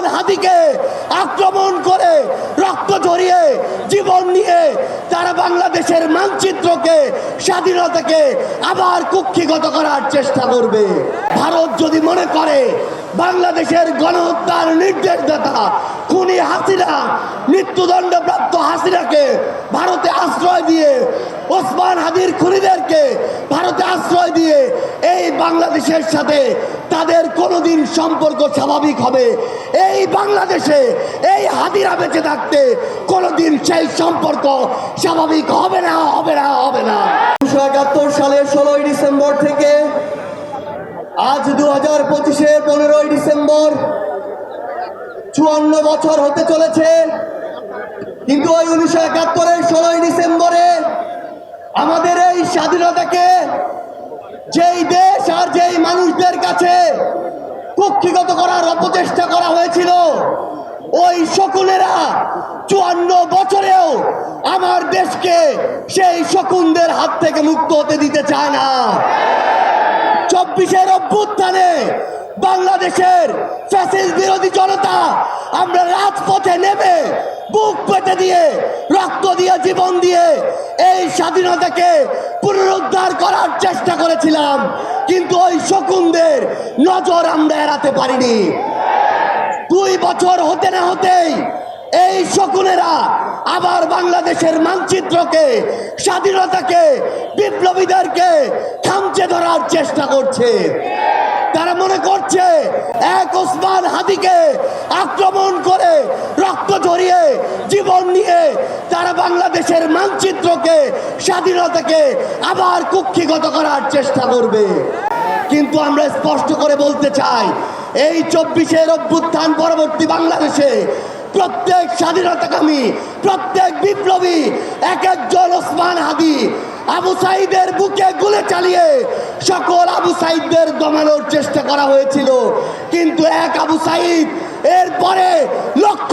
ওসমান হাদিকে আক্রমণ করে রক্ত ঝরিয়ে জীবন নিয়ে তারা বাংলাদেশের মানচিত্রকে, স্বাধীনতাকে আবার কুক্ষিগত করার চেষ্টা করবে। ভারত যদি মনে করে বাংলাদেশের গণহত্যার নির্দেশদাতা খুনি হাসিনা, মৃত্যুদণ্ডপ্রাপ্ত হাসিনাকে ভারতে আশ্রয় দিয়ে ওসমান হাদির খুনিদেরকে ভারতে আশ্রয় দিয়ে বাংলাদেশের সাথে তাদের কোনোদিন সম্পর্ক স্বাভাবিক হবে। এই বাংলাদেশে এই হাদিরা বেঁচে থাকতে কোনোদিন সেই সম্পর্ক স্বাভাবিক হবে না হবে না হবে না। উনিশশো একাত্তর সালের ষোলোই ডিসেম্বর থেকে আজ দু হাজার পঁচিশে পনেরোই ডিসেম্বর চুয়ান্ন বছর হতে চলেছে। কিন্তু ওই উনিশশো একাত্তরের ষোলোই ডিসেম্বরে আমাদের এই স্বাধীনতাকে যেই দেশ আর যেই মানুষদের কাছে কক্ষিগত করার অপচেষ্টা করা হয়েছিল, ওই শকুনেরা চুয়ান্ন বছরেও আমার দেশকে সেই শকুনদের হাত থেকে মুক্ত হতে দিতে চায় না। চব্বিশের অভ্যুত্থানে বাংলাদেশের ফ্যাসিস্ট বিরোধী জনতা আমরা রাজপথে নেমে বুক পেতে দিয়ে, রক্ত দিয়ে, জীবন দিয়ে এই স্বাধীনতাকে পুনরুদ্ধার করার চেষ্টা করেছিলাম, কিন্তু ওই শকুনদের নজর আমরা এড়াতে পারিনি। দুই বছর হতে না হতেই এই শকুনেরা আবার বাংলাদেশের মানচিত্রকে, স্বাধীনতাকে, বিপ্লবীদেরকে খামচে ধরার চেষ্টা করছে। তারা মনে করছে, এক ওসমান হাদিকে আক্রমণ করে রক্ত ঝরিয়ে জীবন নিয়ে তারা বাংলাদেশের মানচিত্রকে, স্বাধীনতাকে আবার কুক্ষিগত করার চেষ্টা করবে। কিন্তু আমরা স্পষ্ট করে বলতে চাই, এই চব্বিশের অভ্যুত্থান পরবর্তী বাংলাদেশে প্রত্যেক স্বাধীনতাকামী, প্রত্যেক বিপ্লবী, এক একজন ওসমান হাদি, আবু সাইদের বুকে গুলে চালিয়ে সকল আবু সাইদদের দমানোর চেষ্টা করা হয়েছিল। কিন্তু এক আবু সাইদ, এরপরে লক্ষ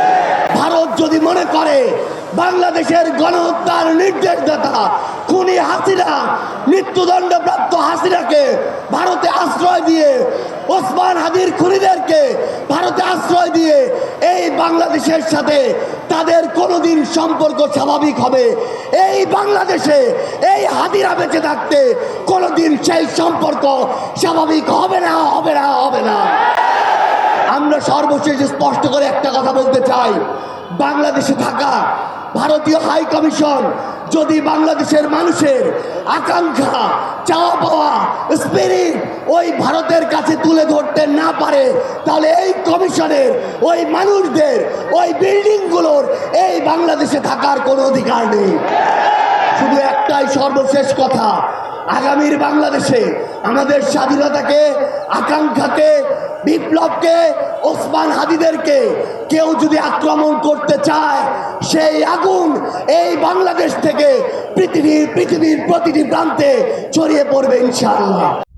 ভারত যদি মনে করে, বাংলাদেশের গণহত্যার নির্দেশদাতা খুনি হাসিনা, মৃত্যুদণ্ডপ্রাপ্ত হাসিনাকে ভারতে আশ্রয় দিয়ে, ওসমান হাদির খুনিদেরকে ভারতে আশ্রয় দিয়ে এই বাংলাদেশের সাথে তাদের কোনোদিন সম্পর্ক স্বাভাবিক হবে। এই বাংলাদেশে এই হাদিরা বেঁচে থাকতে কোনোদিন সেই সম্পর্ক স্বাভাবিক হবে না হবে না হবে না। সর্বশেষ স্পষ্ট করে একটা কথা বলতে চাই। বাংলাদেশে থাকা ভারতীয় হাই কমিশন যদি বাংলাদেশের মানুষের আকাঙ্ক্ষা চাওয়া পাওয়া স্পিরিট ওই ভারতের কাছে তুলে ধরতে না পারে, তাহলে এই কমিশনের, ওই মানুষদের, ওই বিল্ডিংগুলোর এই বাংলাদেশে থাকার কোনো অধিকার নেই। শুধু একটাই সর্বশেষ কথা আগামীর বাংলাদেশে আমাদের স্বাধীনতাকে, আকাঙ্ক্ষাকে, বিপ্লবকে, ওসমান হাদিদেরকে কেউ যদি আক্রমণ করতে চায়, সেই আগুন এই বাংলাদেশ থেকে পৃথিবীর পৃথিবীর প্রতিটি প্রান্তে ছড়িয়ে পড়বে ইনশাআল্লাহ।